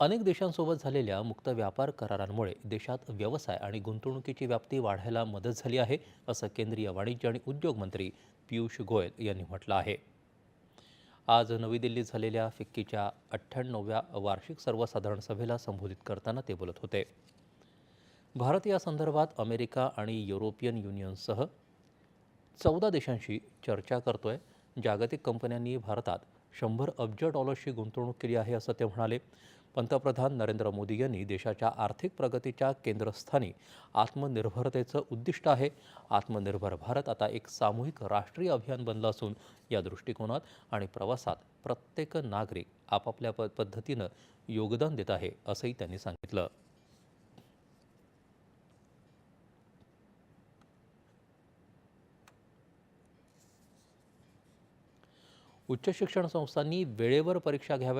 अनेक देशांसोबत झालेल्या मुक्त व्यापार करारांमुळे देशात व्यवसाय आणि गुंतवणुकीची व्याप्ती वाढायला मदत झाली आहे असं केंद्रीय वाणिज्य आणि उद्योग मंत्री पियुष गोयल यांनी म्हटलं आहे. आज नवी दिल्लीत झालेल्या फिक्कीच्या अठ्ठ्याण्णवव्या वार्षिक सर्वसाधारण सभेला संबोधित करताना ते बोलत होते. भारत या संदर्भात अमेरिका आणि युरोपियन युनियनसह चौदा देशांशी चर्चा करतोय. जागतिक कंपन्यांनी भारतात शंभर अब्ज डॉलर्सची गुंतवणूक केली आहे असं ते म्हणाले. पंतप्रधान नरेंद्र मोदी यांनी देशाच्या आर्थिक प्रगतीच्या केंद्रस्थानी आत्मनिर्भरतेचं उद्दिष्ट आहे. आत्मनिर्भर भारत आता एक सामूहिक राष्ट्रीय अभियान बनलं असून या दृष्टिकोनात आणि प्रवासात प्रत्येक नागरिक आपापल्या प पद्धतीनं योगदान देत आहे असंही त्यांनी सांगितलं. उच्च शिक्षण संस्थांनी वेळेवर परीक्षा घ्याव्या